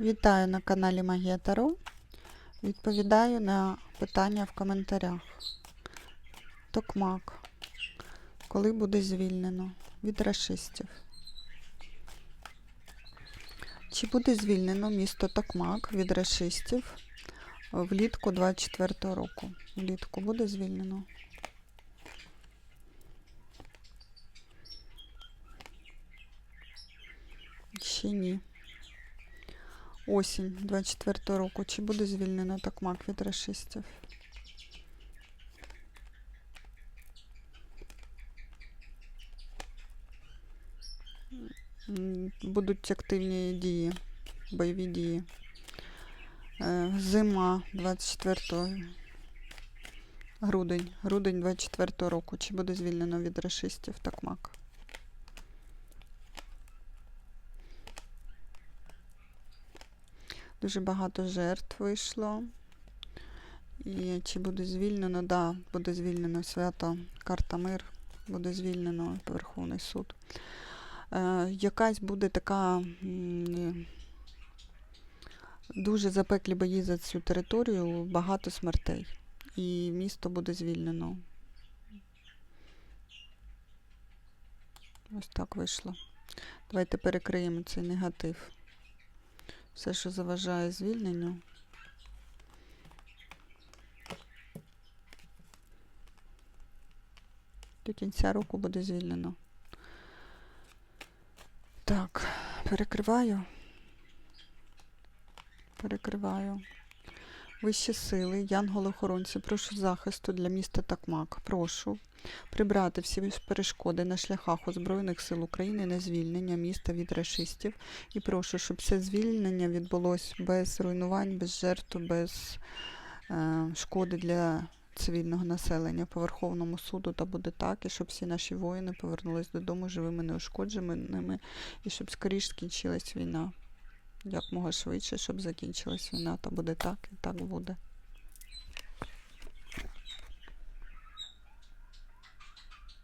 Вітаю на каналі Магія Таро. Відповідаю на питання в коментарях. Токмак. Коли буде звільнено від рашистів? Чи буде звільнено місто Токмак від рашистів влітку 24-го року? Влітку буде звільнено? Ще ні. Осінь 24 року. Чи буде звільнено Токмак від рашистів? М, Будуть активні дії, бойові дії. Е, Зима 24 грудень. Грудень 24 року. Чи буде звільнено від рашистів Токмак? Дуже багато жертв вийшло. І чи буде звільнено? Да, буде звільнено свято, карта мир, буде звільнено Верховний суд. Е, якась буде така дуже запеклі бої за цю територію, багато смертей. І місто буде звільнено. Ось так вийшло. Давайте перекриємо цей негатив. Все, що заважає звільненню. До кінця року буде звільнено. Так, перекриваю. Перекриваю. Вищі сили, янголи-охоронці, прошу захисту для міста Такмак. Прошу прибрати всі перешкоди на шляхах озброєних сил України на звільнення міста від рашистів. І прошу, щоб це звільнення відбулось без руйнувань, без жертв, без е, шкоди для цивільного населення по Верховному суду. Та буде так, і щоб всі наші воїни повернулись додому живими, неушкодженими, і щоб скоріш скінчилась війна. Як мога швидше, щоб закінчилась війна, то буде так і так буде.